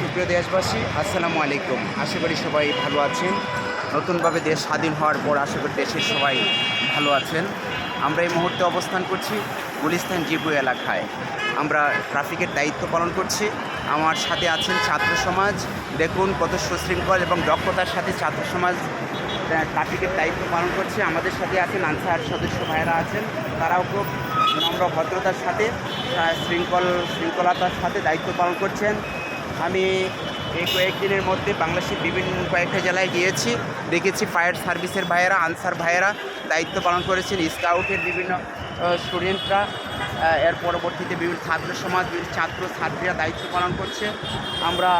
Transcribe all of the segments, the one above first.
সুপ্রিয় দেশবাসী, আসসালামু আলাইকুম। আশা করি সবাই ভালো আছেন। নতুনভাবে দেশ স্বাধীন হওয়ার পর আশা করি দেশের সবাই ভালো আছেন। আমরা এই মুহূর্তে অবস্থান করছি গুলিস্তান জিবু এলাকায়। আমরা ট্রাফিকের দায়িত্ব পালন করছি। আমার সাথে আছেন ছাত্র সমাজ। দেখুন কত সুশৃঙ্খল এবং দক্ষতার সাথে ছাত্র সমাজ ট্রাফিকের দায়িত্ব পালন করছে। আমাদের সাথে আছেন আনসার সদস্য ভাইয়েরা আছেন। তারাও খুব নম্র ভদ্রতার সাথে শৃঙ্খল, শৃঙ্খলতার সাথে দায়িত্ব পালন করছেন। আমি এই কয়েকদিনের মধ্যে বাংলাদেশের বিভিন্ন কয়েকটা জেলায় গিয়েছি, দেখেছি ফায়ার সার্ভিসের ভাইয়েরা, আনসার ভাইয়েরা দায়িত্ব পালন করেছেন, স্কাউটের বিভিন্ন স্টুডেন্টরা এর পরবর্তীতে বিভিন্ন ছাত্র সমাজ, বিভিন্ন ছাত্র ছাত্রীরা দায়িত্ব পালন করছে। আমরা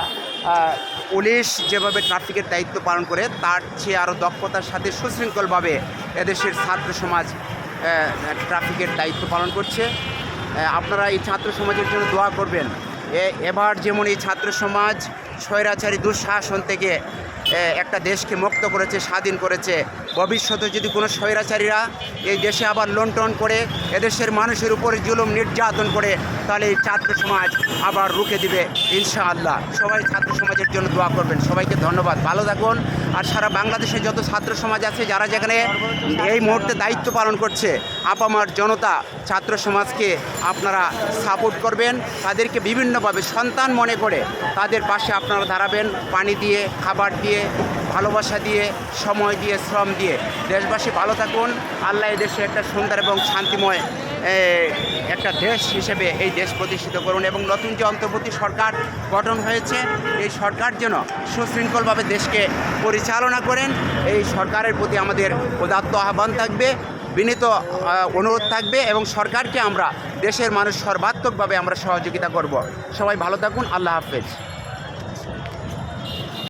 পুলিশ যেভাবে ট্রাফিকের দায়িত্ব পালন করে, তার চেয়ে আরও দক্ষতার সাথে সুশৃঙ্খলভাবে এদেশের ছাত্র সমাজ ট্রাফিকের দায়িত্ব পালন করছে। আপনারা এই ছাত্র সমাজের জন্য দোয়া করবেন। এবার যেমন এই ছাত্র সমাজ, স্বৈরাচারী দুঃশাসন থেকে একটা দেশকে মুক্ত করেছে, স্বাধীন করেছে, ভবিষ্যতে যদি কোনো স্বৈরাচারীরা এই দেশে আবার লন্টন করে, এদেশের মানুষের উপরে জুলুম নির্যাতন করে, তাহলে এই ছাত্র সমাজ আবার রুখে দিবে, ইনশাআল্লাহ। সবাই ছাত্র সমাজের জন্য দোয়া করবেন। সবাইকে ধন্যবাদ। ভালো থাকুন। আর সারা বাংলাদেশে যত ছাত্র সমাজ আছে, যারা যেখানে এই মুহূর্তে দায়িত্ব পালন করছে, আপামার জনতা ছাত্র সমাজকে আপনারা সাপোর্ট করবেন। তাদেরকে বিভিন্নভাবে সন্তান মনে করে তাদের পাশে আপনারা দাঁড়াবেন, পানি দিয়ে, খাবার দিয়ে ভালোবাসা দিয়ে, সময় দিয়ে, শ্রম দিয়ে। দেশবাসী ভালো থাকুন। আল্লাহ এই দেশে একটা সুন্দর এবং শান্তিময় একটা দেশ হিসেবে এই দেশ প্রতিষ্ঠিত করুন এবং নতুন যে অন্তর্বর্তী সরকার গঠন হয়েছে, এই সরকার যেন সুশৃঙ্খলভাবে দেশকে পরিচালনা করেন, এই সরকারের প্রতি আমাদের উদাত্ত আহ্বান থাকবে, বিনীত অনুরোধ থাকবে এবং সরকারকে আমরা দেশের মানুষ সর্বাত্মকভাবে আমরা সহযোগিতা করব। সবাই ভালো থাকুন। আল্লাহ হাফেজ।